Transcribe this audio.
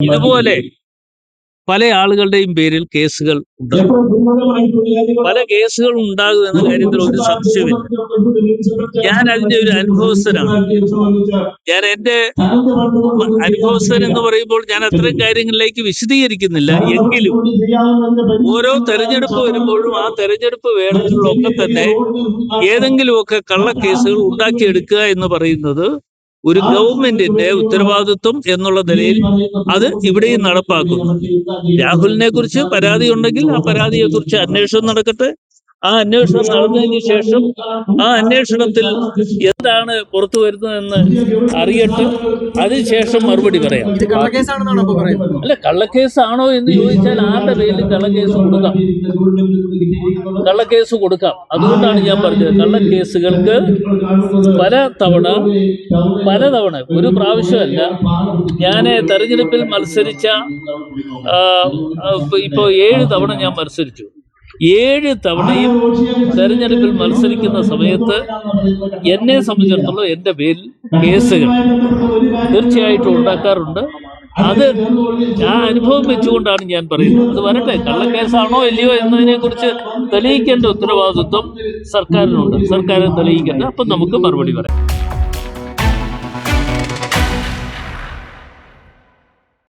ഇതുപോലെ പല ആളുകളുടെയും പേരിൽ കേസുകൾ ഉണ്ട് പല കേസുകൾ ഉണ്ടാകും എന്ന കാര്യത്തിൽ ഒരു സംശയമില്ല. ഞാൻ അതിന്റെ ഒരു അനുഭവസ്ഥനാണ്. ഞാൻ എന്റെ അനുഭവസ്ഥൻ എന്ന് പറയുമ്പോൾ ഞാൻ അത്രയും കാര്യങ്ങളിലേക്ക് വിശദീകരിക്കുന്നില്ല. എങ്കിലും ഓരോ തെരഞ്ഞെടുപ്പ് വരുമ്പോഴും ആ തെരഞ്ഞെടുപ്പ് വേളകളിലൊക്കെ തന്നെ ഏതെങ്കിലുമൊക്കെ കള്ളക്കേസുകൾ ഉണ്ടാക്കിയെടുക്കുക എന്ന് പറയുന്നത് ഒരു ഗവൺമെന്റിന്റെ ഉത്തരവാദിത്വം എന്നുള്ള നിലയിൽ അത് ഇവിടെയും നടപ്പാക്കുന്നു. രാഹുലിനെ കുറിച്ച് പരാതി ഉണ്ടെങ്കിൽ ആ പരാതിയെ കുറിച്ച് അന്വേഷണം നടക്കട്ടെ. ആ അന്വേഷണം നടന്നതിന് ശേഷം ആ അന്വേഷണത്തിൽ എന്താണ് പുറത്തു വരുന്നതെന്ന് അറിയട്ടെ. അതിനുശേഷം മറുപടി പറയാം. അല്ല കള്ളക്കേസാണോ എന്ന് ചോദിച്ചാൽ ആരുടെ പേരിൽ കള്ളക്കേസ് കൊടുക്കാം. കള്ളക്കേസ് കൊടുക്കാം. അതുകൊണ്ടാണ് ഞാൻ പറഞ്ഞത് കള്ളക്കേസുകൾക്ക് പല തവണ പല തവണ ഒരു പ്രാവശ്യമല്ല ഞാൻ തെരഞ്ഞെടുപ്പിൽ മത്സരിച്ച ആ, ആ, ഇപ്പൊ- ഇപ്പൊ ഏഴ് തവണ ഞാൻ മത്സരിച്ചു. ഏഴ് തവണയും തെരഞ്ഞെടുപ്പിൽ മത്സരിക്കുന്ന സമയത്ത് എന്നെ സംബന്ധിച്ചിടത്തോളം എന്റെ പേരിൽ കേസുകൾ തീർച്ചയായിട്ടും ഉണ്ടാക്കാറുണ്ട്. അത് ആ അനുഭവം വെച്ചുകൊണ്ടാണ് ഞാൻ പറയുന്നത്. അത് വരട്ടെ കള്ളക്കേസാണോ ഇല്ലയോ എന്നതിനെക്കുറിച്ച് തെളിയിക്കേണ്ട ഉത്തരവാദിത്വം സർക്കാരിനുണ്ട്. സർക്കാരിനെ തെളിയിക്കേണ്ട. അപ്പം നമുക്ക് മറുപടി പറയാം.